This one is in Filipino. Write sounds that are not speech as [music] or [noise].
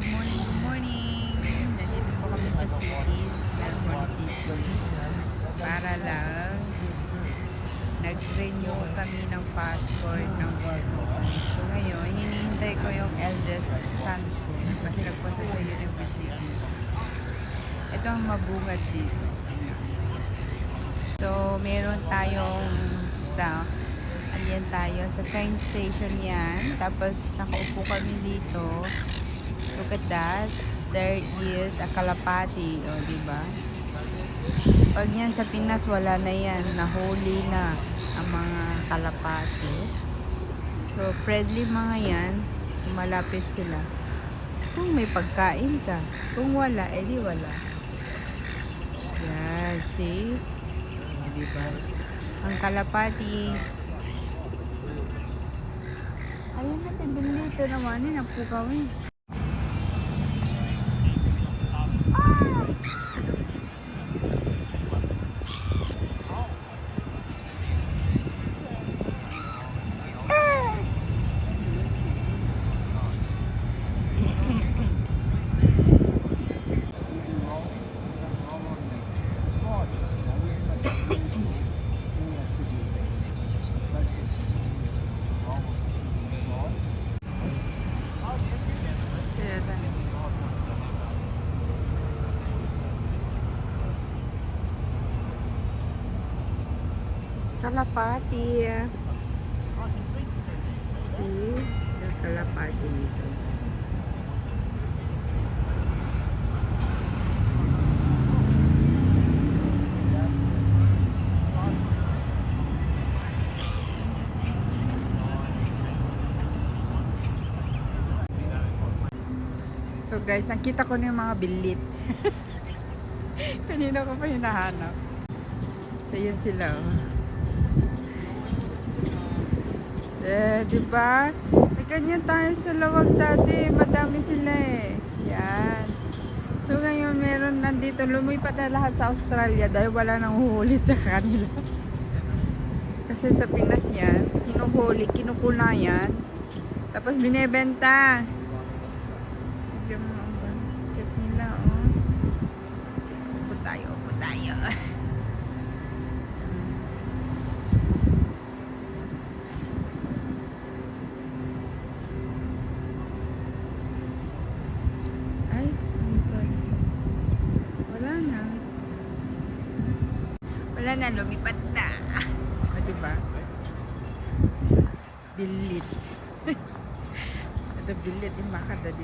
good morning, good morning. Nandito po kami sa city, Melbourne City. Para lang nag-renew kami ng passport ng ko. So ngayon, hinihintay ko yung eldest son kasi nagpunta sa university. Ito ang mabungad dito. So, meron tayong sa Ayan tayo sa train station yan. Tapos nakaupo kami dito. Look at that. There is a kalapati. O, di ba? Pag yan sa Pinas, wala na yan. Nahuli na ang mga kalapati. So, friendly mga yan. Malapit sila. Kung may pagkain ka. Kung wala, edi wala. Yan, see? O, di ba? Ang kalapati, Ayun natin, dito naman eh, napo kami. Sila Kalapati. See? Yung kalapati dito. So guys, nakita ko na yung mga bilit. [laughs] Kanina ko pa hinahanap. So yun sila. Oh. Eh, di ba? May ganyan tayo sa lawag dati. Madami sila eh. Yan. So ngayon meron nandito, lumipat na lahat sa Australia dahil wala nang huhuli sa kanila. [laughs] Kasi sa Pinas yan, hinuhuli, kinukunayan, tapos binebenta. Tignan mo ang cute nila, oh. Upo tayo, upo tayo. Ay, ano ba? Wala na. Wala na, lumipat na. O, diba? Bilit. [laughs] Ito bilit, yung makada dito.